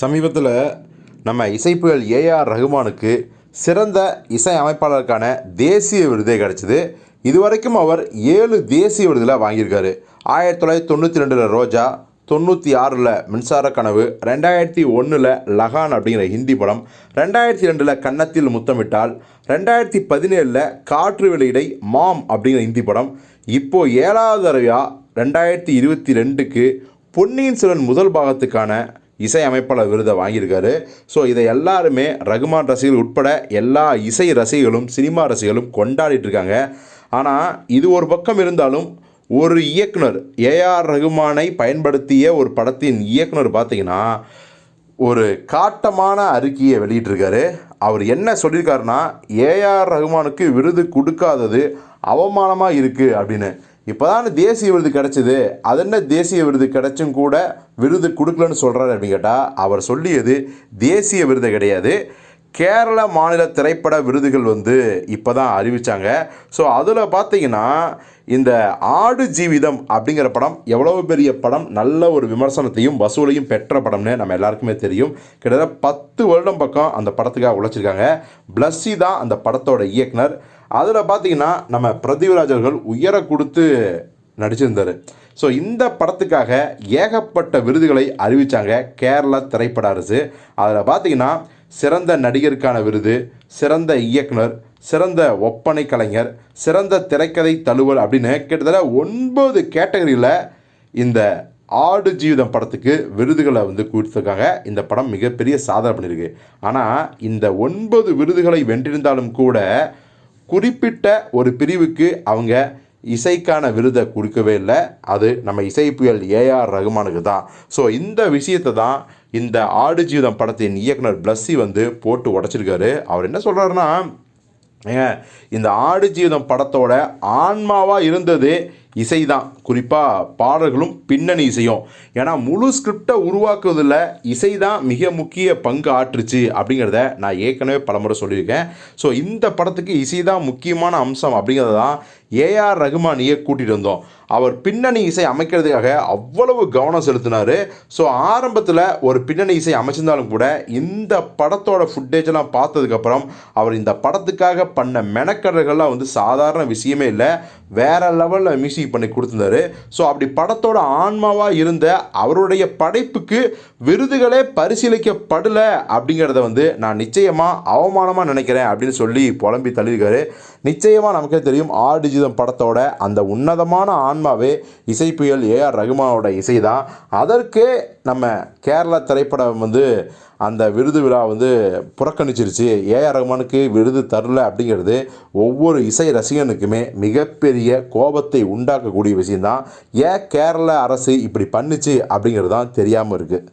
சமீபத்தில் நம்ம இசைப்புகள் ஏஆர் ரகுமானுக்கு சிறந்த இசை அமைப்பாளருக்கான தேசிய விருதே கிடச்சிது. இதுவரைக்கும் அவர் ஏழு தேசிய விருதில் வாங்கியிருக்காரு. ஆயிரத்தி தொள்ளாயிரத்தி தொண்ணூற்றி ரெண்டில் ரோஜா தொண்ணூற்றி ஆறில் மின்சார கனவு ரெண்டாயிரத்தி ஒன்றில் லகான் அப்படிங்கிற ஹிந்தி படம் ரெண்டாயிரத்தி ரெண்டில் கன்னத்தில் முத்தமிட்டால் ரெண்டாயிரத்தி பதினேழில் காற்று வெளியிடை மாம் அப்படிங்கிற ஹிந்தி படம் இப்போது ஏழாவது தடவையாக ரெண்டாயிரத்தி இருபத்தி ரெண்டுக்கு பொன்னியின் செல்வன் முதல் பாகத்துக்கான இசை அமைப்பாளர் விருதை வாங்கியிருக்காரு. ஸோ இதை எல்லாருமே ரகுமான் ரசிகர்கள் உட்பட எல்லா இசை ரசிகர்களும் சினிமா ரசிகர்களும் கொண்டாடிட்டு இருக்காங்க. ஆனால் இது ஒரு பக்கம் இருந்தாலும் ஒரு இயக்குனர் ஏஆர் ரகுமானை பயன்படுத்திய ஒரு படத்தின் இயக்குனர் பார்த்தீங்கன்னா ஒரு காட்டமான அறிக்கையை வெளியிட்டிருக்காரு. அவர் என்ன சொல்லியிருக்காருன்னா ஏஆர் ரகுமானுக்கு விருது கொடுக்காதது அவமானமாக இருக்குது அப்படின்னு. இப்போ தான் தேசிய விருது கிடச்சிது? அது என்ன தேசிய விருது கிடைச்சும் கூட விருது கொடுக்கலன்னு சொல்கிறாரு அப்படின்னு கேட்டால் அவர் சொல்லியது தேசிய விருது கிடையாது. கேரள மாநில திரைப்பட விருதுகள் வந்து இப்போ தான் அறிவித்தாங்க ஸோ அதில் பார்த்தீங்கன்னா இந்த ஆடு ஜீவிதம் அப்படிங்கிற படம் எவ்வளவு பெரிய படம் நல்ல ஒரு விமர்சனத்தையும் வசூலையும் பெற்ற படம்னு நம்ம எல்லாருக்குமே தெரியும். கிட்டத்தட்ட பத்து வருடம் பக்கம் அந்த படத்துக்காக உழைச்சிருக்காங்க. பிளஸ்ஸி தான் அந்த படத்தோட இயக்குனர். அதில் பார்த்தீங்கன்னா நம்ம பிரதிவிராஜ் அவர்கள் உயர கொடுத்து நடிச்சிருந்தார். ஸோ இந்த படத்துக்காக ஏகப்பட்ட விருதுகளை அறிவித்தாங்க கேரளா திரைப்பட அரசு. அதில் பார்த்தீங்கன்னா சிறந்த நடிகருக்கான விருது சிறந்த இயக்குனர் சிறந்த ஒப்பனை கலைஞர் சிறந்த திரைக்கதை தழுவல் அப்படின்னு கிட்டத்தட்ட ஒன்பது கேட்டகரியில் இந்த ஆடு ஜீவிதம் படத்துக்கு விருதுகளை வந்து கொடுத்துருக்காங்க. இந்த படம் மிகப்பெரிய சாதனை பண்ணியிருக்கு. ஆனால் இந்த ஒன்பது விருதுகளை வென்றிருந்தாலும் கூட குறிப்பிட்ட ஒரு பிரிவுக்கு அவங்க இசைக்கான விருதை கொடுக்கவே இல்லை. அது நம்ம இசை புயல் ஏஆர் ரகுமானுக்கு தான். ஸோ இந்த விஷயத்தை தான் இந்த ஆடு ஜீவிதம் படத்தின் இயக்குனர் பிளஸ்ஸி வந்து போட்டு உடச்சிருக்காரு. அவர் என்ன சொல்கிறாருன்னா ஏங்க இந்த ஆடு ஜீவிதம் படத்தோட ஆன்மாவாக இருந்தது இசை தான் குறிப்பாக பாடல்களும் பின்னணி இசையும். ஏன்னா முழு ஸ்கிரிப்டை உருவாக்குவதில் இசை தான் மிக முக்கிய பங்கு ஆற்றுச்சு அப்படிங்கிறத நான் ஏற்கனவே பலமுறை சொல்லியிருக்கேன். ஸோ இந்த படத்துக்கு இசை தான் முக்கியமான அம்சம் அப்படிங்கிறத தான் ஏஆர் ரகுமானியை கூட்டிகிட்டு வந்தோம். அவர் பின்னணி இசை அமைக்கிறதுக்காக அவ்வளவு கவனம் செலுத்தினார். ஸோ ஆரம்பத்தில் ஒரு பின்னணி இசை அமைச்சிருந்தாலும் கூட இந்த படத்தோட ஃபுட்டேஜெல்லாம் பார்த்ததுக்கப்புறம் அவர் இந்த படத்துக்காக பண்ண மெனக்கடல்கள்லாம் வந்து சாதாரண விஷயமே இல்லை. வேறு லெவலில் மியூசிக் பண்ணி கொடுத்துருந்தாரு. ஸோ அப்படி படத்தோட ஆன்மாவாக இருந்த அவருடைய படைப்புக்கு விருதுகளே பரிசீலிக்கப்படலை அப்படிங்கிறத வந்து நான் நிச்சயமாக அவமானமாக நினைக்கிறேன் அப்படின்னு சொல்லி புலம்பி தள்ளியிருக்காரு. நிச்சயமாக நமக்கே தெரியும் ஆடிஜிதம் படத்தோட அந்த உன்னதமான ஆன்மாவே இசை புயல் ஏஆர் ரகுமானோட இசை தான். அதற்கே நம்ம கேரளா திரைப்படம் வந்து அந்த விருது விழா வந்து புறக்கணிச்சிருச்சு. ஏஆர் ரகுமானுக்கு விருது தரல அப்படிங்கிறது ஒவ்வொரு இசை ரசிகனுக்குமே மிகப்பெரிய கோபத்தை உண்டாக்கக்கூடிய விஷயந்தான் ஏன் கேரள அரசு இப்படி பண்ணுச்சு அப்படிங்கிறது தான் தெரியாமல் இருக்குது